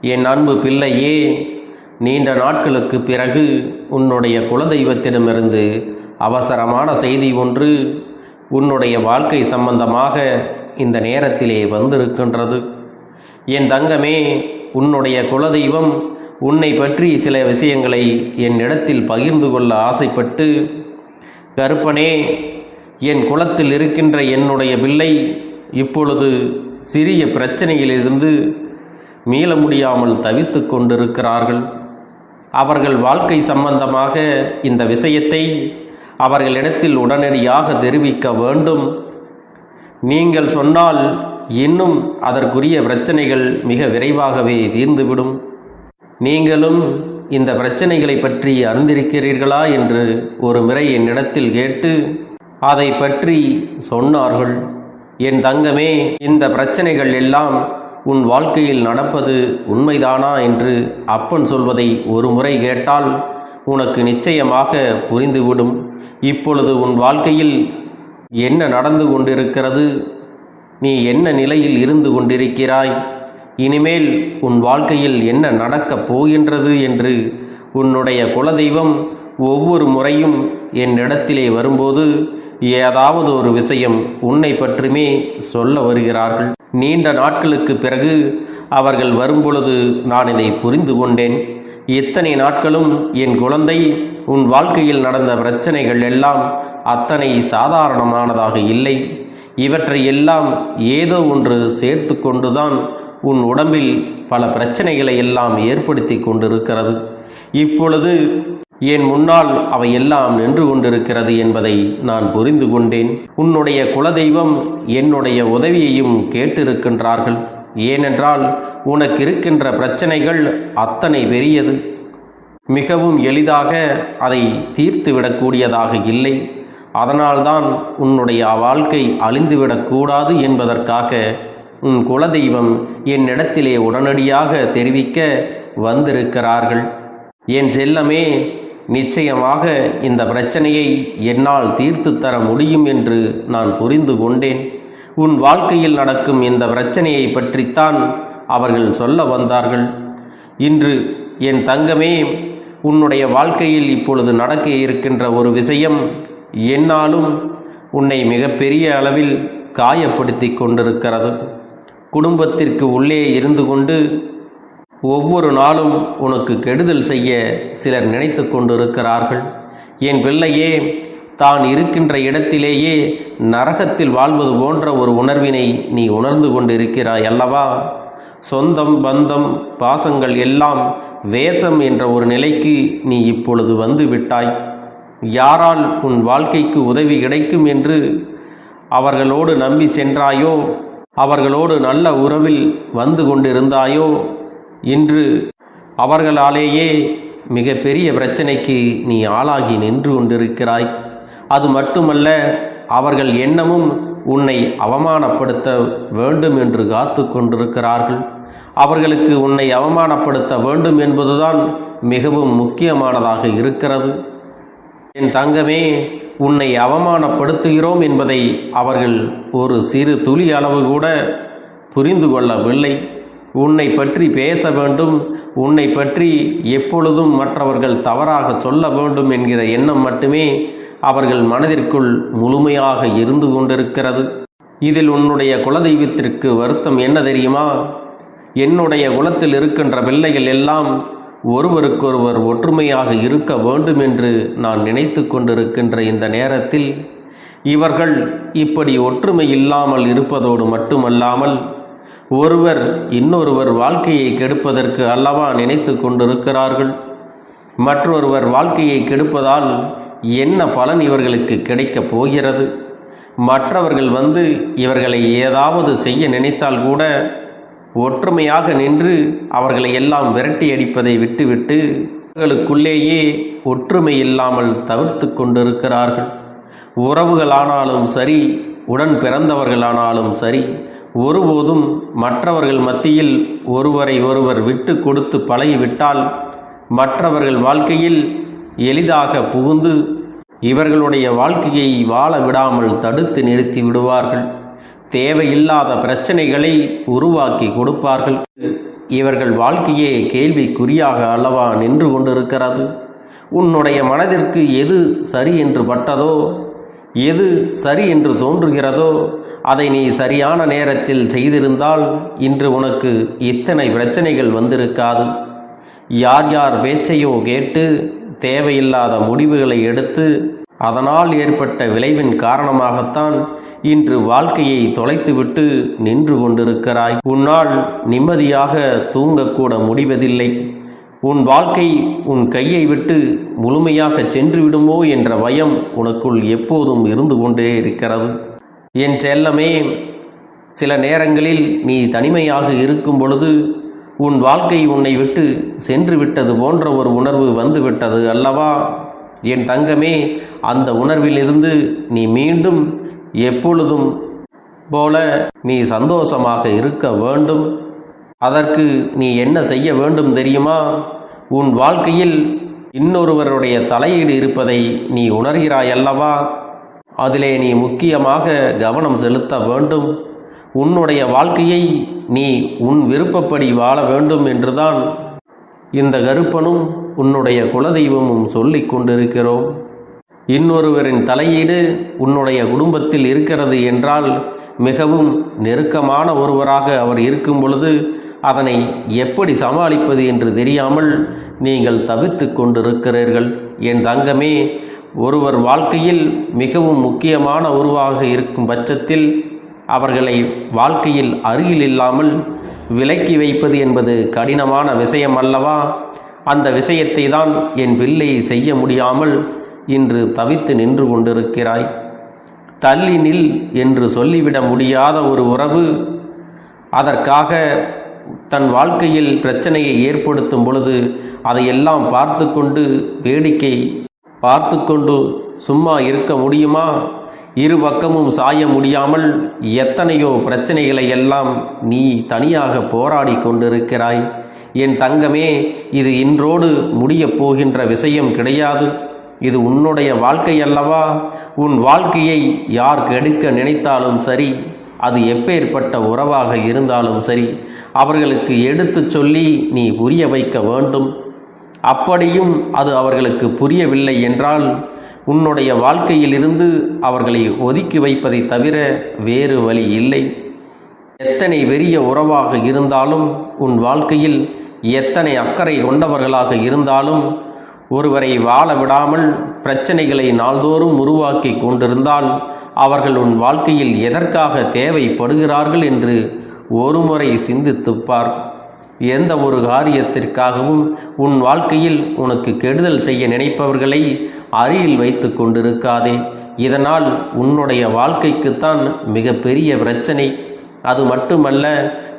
என் அன்பு பிள்ளையே நீண்ட நாட்களுக்கு பிறகு உன்னுடைய குலதெய்வத்திடமிருந்து அவசரமான செய்தி ஒன்று உன்னுடைய வாழ்க்கை சம்பந்தமாக இந்த நேரத்திலே வந்திருக்கின்றது. என் தங்கமே உன்னுடைய குலதெய்வம் உன்னை பற்றி சில விஷயங்களை என்னிடத்தில் பகிர்ந்து கொள்ள ஆசைப்பட்டு கருப்பனே என் குலத்தில் இருக்கின்ற என்னுடைய பிள்ளை இப்பொழுது சிறிய பிரச்சனையிலிருந்து மீள முடியாமல் தவித்து கொண்டிருக்கிறார்கள். அவர்கள் வாழ்க்கை சம்பந்தமாக இந்த விஷயத்தை அவர்களிடத்தில் உடனடியாக தெரிவிக்க வேண்டும். நீங்கள் சொன்னால் இன்னும் அதற்குரிய பிரச்சனைகள் மிக விரைவாகவே தீர்ந்துவிடும். நீங்களும் இந்த பிரச்சனைகளை பற்றி அறிந்திருக்கிறீர்களா என்று ஒரு முறை என்னிடத்தில் கேட்டு அதை பற்றி சொன்னார்கள். என் தங்கமே இந்த பிரச்சனைகள் எல்லாம் உன் வாழ்க்கையில் நடப்பது உண்மைதானா என்று அப்பன் சொல்வதை ஒரு முறை கேட்டால் உனக்கு நிச்சயமாக புரிந்துவிடும். இப்பொழுது உன் வாழ்க்கையில் என்ன நடந்து கொண்டிருக்கிறது? நீ என்ன நிலையில் இருந்து கொண்டிருக்கிறாய்? இனிமேல் உன் வாழ்க்கையில் என்ன நடக்கப் போகின்றது என்று உன்னுடைய குலதெய்வம் ஒவ்வொரு முறையும் என்னிடத்திலே வரும்போது ஏதாவது ஒரு விஷயம் உன்னை பற்றுமே சொல்ல வருகிறார்கள். நீண்ட நாட்களுக்கு பிறகு அவர்கள் வரும்பொழுது நான் இதை புரிந்து கொண்டேன். இத்தனை நாட்களும் என் குழந்தை உன் வாழ்க்கையில் நடந்த பிரச்சனைகள் எல்லாம் அத்தனை சாதாரணமானதாக இல்லை. இவற்றை எல்லாம் ஏதோ ஒன்று சேர்த்து கொண்டுதான் உன் உடம்பில் பல பிரச்சனைகளை எல்லாம் ஏற்படுத்தி கொண்டிருக்கிறது. இப்பொழுது என் முன்னால் அவை எல்லாம் நின்று கொண்டிருக்கிறது என்பதை நான் புரிந்து கொண்டேன். உன்னுடைய குலதெய்வம் என்னுடைய உதவியையும் கேட்டிருக்கின்றார்கள். ஏனென்றால் உனக்கு இருக்கின்ற பிரச்சனைகள் அத்தனை பெரியது. மிகவும் எளிதாக அதை தீர்த்து விடக்கூடியதாக இல்லை. அதனால்தான் உன்னுடைய வாழ்க்கை அழிந்துவிடக்கூடாது என்பதற்காக உன் குலதெய்வம் என்னிடத்திலே உடனடியாக தெரிவிக்க வந்திருக்கிறார்கள். என் செல்லமே நிச்சயமாக இந்த பிரச்சனையை என்னால் தீர்த்து தர முடியும் என்று நான் புரிந்து கொண்டேன். உன் வாழ்க்கையில் நடக்கும் இந்த பிரச்சனையை பற்றித்தான் அவர்கள் சொல்ல வந்தார்கள். இன்று என் தங்கமே உன்னுடைய வாழ்க்கையில் இப்பொழுது நடக்க இருக்கின்ற ஒரு விஷயம் என்னாலும் உன்னை மிகப்பெரிய அளவில் காயப்படுத்தி கொண்டிருக்கிறது. குடும்பத்திற்கு உள்ளே இருந்து கொண்டு ஒவ்வொரு நாளும் உனக்கு கெடுதல் செய்ய சிலர் நினைத்து கொண்டிருக்கிறார்கள். என் பிள்ளையே தான் இருக்கின்ற இடத்திலேயே நரகத்தில் வாழ்வது போன்ற ஒரு உணர்வினை நீ உணர்ந்து கொண்டிருக்கிறாய் அல்லவா? சொந்தம் பந்தம் பாசங்கள் எல்லாம் வேஷம் என்ற ஒரு நிலைக்கு நீ இப்பொழுது வந்து விட்டாய். யாரால் உன் வாழ்க்கைக்கு உதவி கிடைக்கும் என்று அவர்களோடு நம்பி சென்றாயோ? அவர்களோடு நல்ல உறவில் வந்து கொண்டிருந்தாயோ? இன்று அவர்களாலேயே மிகப்பெரிய பிரச்சனைக்கு நீ ஆளாகி நின்று கொண்டிருக்கிறாய். அது மட்டுமல்ல அவர்கள் எண்ணமும் உன்னை அவமானப்படுத்த வேண்டும் என்று காத்து கொண்டிருக்கிறார்கள். அவர்களுக்கு உன்னை அவமானப்படுத்த வேண்டும் என்பதுதான் மிகவும் முக்கியமானதாக இருக்கிறது. என் தங்கமே உன்னை அவமானப்படுத்துகிறோம் என்பதை அவர்கள் ஒரு சிறு துளி அளவு கூட புரிந்து கொள்ளவில்லை. உன்னை பற்றி பேச வேண்டும் உன்னை பற்றி எப்பொழுதும் மற்றவர்கள் தவறாக சொல்ல வேண்டும் என்கிற எண்ணம் மட்டுமே அவர்கள் மனதிற்குள் முழுமையாக இருந்து கொண்டிருக்கிறது. இதில் உன்னுடைய குலதெய்வத்திற்கு வருத்தம் என்ன தெரியுமா? என்னுடைய குலத்தில் இருக்கின்ற பிள்ளைகள் எல்லாம் ஒருவருக்கொருவர் ஒற்றுமையாக இருக்க வேண்டும் என்று நான் நினைத்து கொண்டிருக்கின்ற இந்த நேரத்தில் இவர்கள் இப்படி ஒற்றுமை இல்லாமல் இருப்பதோடு மட்டுமல்லாமல் ஒருவர் இன்னொருவர் வாழ்க்கையை கெடுப்பதற்கு அல்லவா நினைத்து கொண்டிருக்கிறார்கள்? மற்றொருவர் வாழ்க்கையை கெடுப்பதால் என்ன பலன் இவர்களுக்கு கிடைக்கப் போகிறது? மற்றவர்கள் வந்து இவர்களை ஏதாவது செய்ய நினைத்தால் கூட ஒற்றுமையாக நின்று அவர்களை எல்லாம் விரட்டி அடிப்பதை விட்டுவிட்டு அவர்களுக்குள்ளேயே ஒற்றுமை இல்லாமல் தவிர்த்து கொண்டிருக்கிறார்கள். உறவுகளானாலும் சரி உடன் பிறந்தவர்களானாலும் சரி ஒருபோதும் மற்றவர்கள் மத்தியில் ஒருவரை ஒருவர் விட்டு கொடுத்து பழகிவிட்டால் மற்றவர்கள் வாழ்க்கையில் எளிதாக புகுந்து இவர்களுடைய வாழ்க்கையை வாழ விடாமல் தடுத்து நிறுத்தி விடுவார்கள். தேவையில்லாத பிரச்சனைகளை உருவாக்கி கொடுப்பார்கள். இவர்கள் வாழ்க்கையே கேள்விக்குறியாக அல்லவா நின்று கொண்டிருக்கிறது? உன்னுடைய மனதிற்கு எது சரி என்று பட்டதோ? எது சரி என்று தோன்றுகிறதோ? அதை நீ சரியான நேரத்தில் செய்திருந்தால் இன்று உனக்கு இத்தனை பிரச்சனைகள் வந்திருக்காது. யார் யார் பேச்சையோ கேட்டு தேவையில்லாத முடிவுகளை எடுத்து அதனால் ஏற்பட்ட விளைவின் காரணமாகத்தான் இன்று வாழ்க்கையை தொலைத்துவிட்டு நின்று கொண்டிருக்கிறாய். உன்னால் நிம்மதியாக தூங்கக்கூட முடிவதில்லை. உன் வாழ்க்கை உன் கையை விட்டு முழுமையாக சென்று விடுமோ என்ற பயம் உனக்குள் எப்போதும் இருந்து கொண்டே இருக்கிறது. என் செல்லமே சில நேரங்களில் நீ தனிமையாக இருக்கும் பொழுது உன் வாழ்க்கை உன்னை விட்டு சென்று விட்டது போன்ற ஒரு உணர்வு வந்துவிட்டது அல்லவா? என் தங்கமே அந்த உணர்விலிருந்து நீ மீண்டும் எப்பொழுதும் போல நீ சந்தோஷமாக இருக்க வேண்டும். அதற்கு நீ என்ன செய்ய வேண்டும் தெரியுமா? உன் வாழ்க்கையில் இன்னொருவருடைய தலையீடு இருப்பதை நீ உணர்கிறாய் அல்லவா அதிலே நீ முக்கியமாக கவனம் செலுத்த வேண்டும். உன்னுடைய வாழ்க்கையை நீ உன் விருப்பப்படி வாழ வேண்டும் என்றுதான் இந்த கருப்பனும் உன்னுடைய குலதெய்வமும் சொல்லிக் கொண்டிருக்கிறோம். இன்னொருவரின் தலையீடு உன்னுடைய குடும்பத்தில் இருக்கிறது என்றால் மிகவும் நெருக்கமான ஒருவராக அவர் இருக்கும் பொழுது அதனை எப்படி சமாளிப்பது என்று தெரியாமல் நீங்கள் தவித்து கொண்டிருக்கிறீர்கள். என் தங்கமே ஒருவர் வாழ்க்கையில் மிகவும் முக்கியமான உருவாக இருக்கும் பட்சத்தில் அவர்களை வாழ்க்கையில் அருகில் இல்லாமல் விலக்கி வைப்பது என்பது கடினமான விஷயம் அல்லவா? அந்த விஷயத்தை தான் என் பிள்ளை செய்ய முடியாமல் இன்று தவித்து நின்று கொண்டிருக்கிறாய். தள்ளி நில் என்று சொல்லிவிட முடியாத ஒரு உறவு. அதற்காக தன் வாழ்க்கையில் பிரச்சனையை ஏற்படுத்தும் பொழுது அதையெல்லாம் பார்த்து கொண்டு வேடிக்கை பார்த்து கொண்டு சும்மா இருக்க முடியுமா? இரு பக்கமும் சாய முடியாமல் எத்தனையோ பிரச்சனைகளை எல்லாம் நீ தனியாக போராடி கொண்டிருக்கிறாய். என் தங்கமே இது இன்றோடு முடியப் போகின்ற விஷயம் கிடையாது. இது உன்னுடைய வாழ்க்கை அல்லவா? உன் வாழ்க்கையை யார் கெடுக்க நினைத்தாலும் சரி. அது எப்பேற்பட்ட உறவாக இருந்தாலும் சரி அவர்களுக்கு எடுத்துச் சொல்லி நீ புரிய வைக்க வேண்டும். அப்படியும் அது அவர்களுக்கு புரியவில்லை என்றால் உன்னுடைய வாழ்க்கையிலிருந்து அவர்களை ஒதுக்கி வைப்பதை தவிர வேறு வழி இல்லை. எத்தனை பெரிய உறவாக இருந்தாலும் உன் வாழ்க்கையில் எத்தனை அக்கறை கொண்டவர்களாக இருந்தாலும் ஒருவரை வாழ விடாமல் பிரச்சனைகளை நாள்தோறும் உருவாக்கி கொண்டிருந்தால் அவர்கள் உன் வாழ்க்கையில் எதற்காக தேவைப்படுகிறார்கள் என்று ஒருமுறை சிந்தித்துப்பார். எந்த ஒரு காரியத்திற்காகவும் உன் வாழ்க்கையில் உனக்கு கெடுதல் செய்ய நினைப்பவர்களை அருகில் வைத்து கொண்டிருக்காதே. இதனால் உன்னுடைய வாழ்க்கைக்குத்தான் மிகப்பெரிய பிரச்சனை. அது மட்டுமல்ல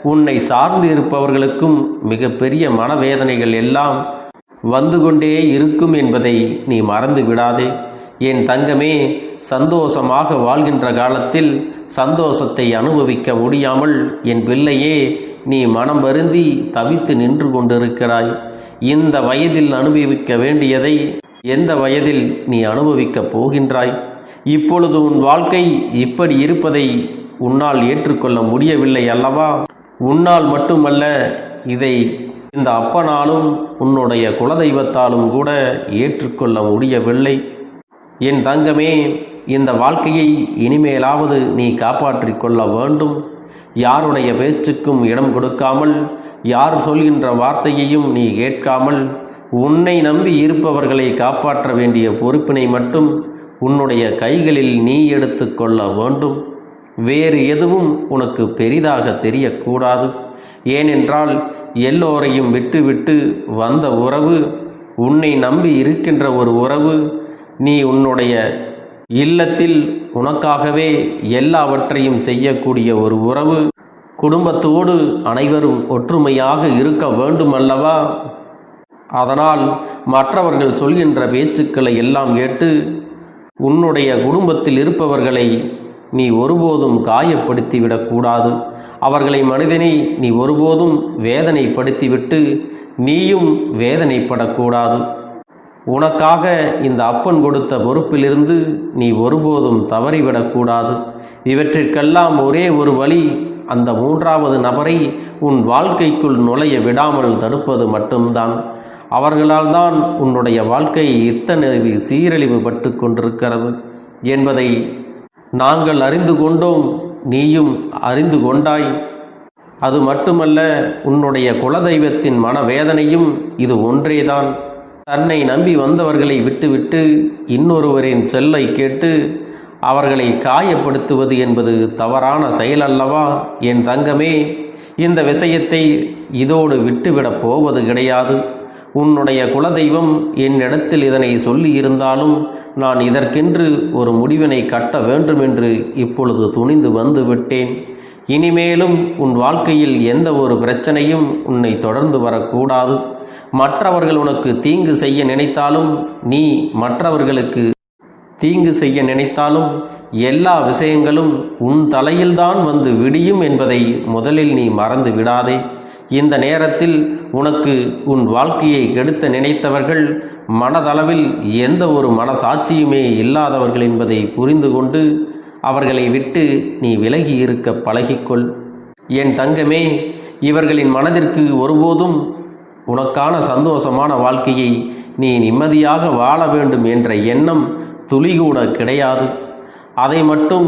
உன்னை சார்ந்து இருப்பவர்களுக்கும் மிகப்பெரிய மனவேதனைகள் எல்லாம் வந்து கொண்டே இருக்கும் என்பதை நீ மறந்து விடாதே என் தங்கமே சந்தோஷமாக வாழ்கின்ற காலத்தில் சந்தோஷத்தை அனுபவிக்க முடியாமல் என் பிள்ளையே நீ மனம் வருந்தி தவித்து நின்று கொண்டிருக்கிறாய். இந்த வயதில் அனுபவிக்க வேண்டியதை எந்த வயதில் நீ அனுபவிக்கப் போகின்றாய்? இப்பொழுது உன் வாழ்க்கை இப்படி இருப்பதை உன்னால் ஏற்றுக்கொள்ள முடியவில்லை அல்லவா? உன்னால் மட்டுமல்ல இதை இந்த அப்பனாலும் உன்னுடைய குலதெய்வத்தாலும் கூட ஏற்றுக்கொள்ள முடியவில்லை. என் தங்கமே இந்த வாழ்க்கையை இனிமேலாவது நீ காப்பாற்றிக் கொள்ள வேண்டும். யாருடைய பேச்சுக்கும் இடம் கொடுக்காமல் யார் சொல்கின்ற வார்த்தையையும் நீ கேட்காமல் உன்னை நம்பி இருப்பவர்களை காப்பாற்ற வேண்டிய பொறுப்பினை மட்டும் உன்னுடைய கைகளில் நீ எடுத்துக்கொள்ள வேண்டும். வேறு எதுவும் உனக்கு பெரிதாக தெரியக்கூடாது. ஏனென்றால் எல்லோரையும் விட்டுவிட்டு வந்த உறவு உன்னை நம்பி இருக்கின்ற ஒரு உறவு நீ உன்னுடைய இல்லத்தில் உனக்காகவே எல்லாவற்றையும் செய்யக்கூடிய ஒரு உறவு குடும்பத்தோடு அனைவரும் ஒற்றுமையாக இருக்க வேண்டுமல்லவா? அதனால் மற்றவர்கள் சொல்கின்ற பேச்சுக்களை எல்லாம் கேட்டு உன்னுடைய குடும்பத்தில் இருப்பவர்களை நீ ஒருபோதும் காயப்படுத்திவிடக்கூடாது. அவர்களை மனிதனை நீ ஒருபோதும் வேதனைப்படுத்திவிட்டு நீயும் வேதனைப்படக்கூடாது. உனக்காக இந்த அப்பன் கொடுத்த பொறுப்பிலிருந்து நீ ஒருபோதும் தவறிவிடக்கூடாது. இவற்றிற்கெல்லாம் ஒரே ஒரு வழி அந்த மூன்றாவது நபரை உன் வாழ்க்கைக்குள் நுழைய விடாமல் தடுப்பது மட்டும்தான். அவர்களால் தான் உன்னுடைய வாழ்க்கை இத்தனை சீரழிவு பட்டு கொண்டிருக்கிறது என்பதை நாங்கள் அறிந்து கொண்டோம் நீயும் அறிந்து கொண்டாய். அது மட்டுமல்ல உன்னுடைய குலதெய்வத்தின் மனவேதனையும் இது ஒன்றேதான். தன்னை நம்பி வந்தவர்களை விட்டுவிட்டு இன்னொருவரின் செல்லை கேட்டு அவர்களை காயப்படுத்துவது என்பது தவறான செயல் அல்லவா என் தங்கமே இந்த விஷயத்தை இதோடு விட்டுவிடப் போவது கிடையாது. உன்னுடைய குலதெய்வம் என்னிடத்தில் இதனை சொல்லி இருந்தாலும் நான் இதற்கென்று ஒரு முடிவினை கட்ட வேண்டுமென்று இப்பொழுது துணிந்து வந்து விட்டேன். இனிமேலும் உன் வாழ்க்கையில் எந்த ஒரு பிரச்சனையும் உன்னை தொடர்ந்து வரக்கூடாது. மற்றவர்கள் உனக்கு தீங்கு செய்ய நினைத்தாலும் நீ மற்றவர்களுக்கு தீங்கு செய்ய நினைத்தாலும் எல்லா விஷயங்களும் உன் தலையில்தான் வந்து விடியும் என்பதை முதலில் நீ மறந்து விடாதே. இந்த நேரத்தில் உனக்கு உன் வாழ்க்கையை கெடுத்த நினைத்தவர்கள் மனதளவில் எந்த ஒரு மனசாட்சியுமே இல்லாதவர்கள் என்பதை புரிந்து கொண்டு அவர்களை விட்டு நீ விலகி இருக்க பழகிக்கொள். என் தங்கமே இவர்களின் மனதிற்கு ஒருபோதும் உனக்கான சந்தோஷமான வாழ்க்கையை நீ நிம்மதியாக வாழ வேண்டும் என்ற எண்ணம் துளிகூட கிடையாது. அதை மட்டும்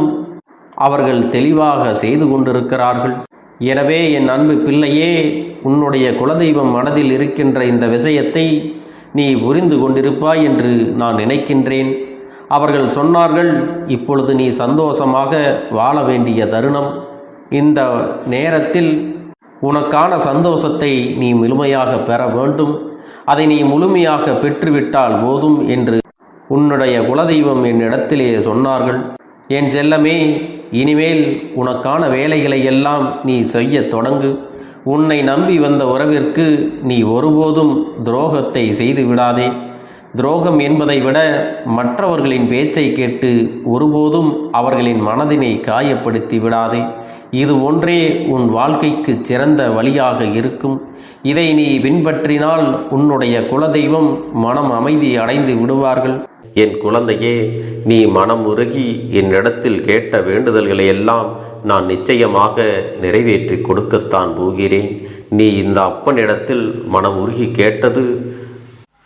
அவர்கள் தெளிவாக செய்து கொண்டிருக்கிறார்கள். எனவே என் அன்பு பிள்ளையே உன்னுடைய குலதெய்வம் மனதில் இருக்கின்ற இந்த விஷயத்தை நீ புரிந்து கொண்டிருப்பாய் என்று நான் நினைக்கின்றேன். அவர்கள் சொன்னார்கள் இப்பொழுது நீ சந்தோஷமாக வாழ வேண்டிய தருணம். இந்த நேரத்தில் உனக்கான சந்தோஷத்தை நீ முழுமையாக பெற வேண்டும். அதை நீ முழுமையாக பெற்றுவிட்டால் போதும் என்று உன்னுடைய குலதெய்வம் என்னிடத்திலே சொன்னார்கள். என் செல்லமே இனிமேல் உனக்கான வேலைகளை எல்லாம் நீ செய்யத் தொடங்கு. உன்னை நம்பி வந்த உறவிற்கு நீ ஒருபோதும் துரோகத்தை செய்து விடாதே. துரோகம் என்பதை விட மற்றவர்களின் பேச்சை கேட்டு ஒருபோதும் அவர்களின் மனதினை காயப்படுத்தி விடாதே. இது ஒன்றே உன் வாழ்க்கைக்கு சிறந்த வழியாக இருக்கும். இதை நீ பின்பற்றினால் உன்னுடைய குலதெய்வம் மனம் அமைதி அடைந்து விடுவார்கள். என் குழந்தையே நீ மனம் உருகி என்னிடத்தில் கேட்ட வேண்டுதல்களை எல்லாம் நான் நிச்சயமாக நிறைவேற்றி கொடுக்கத்தான் போகிறேன். நீ இந்த அப்பனிடத்தில் மனம் உருகி கேட்டது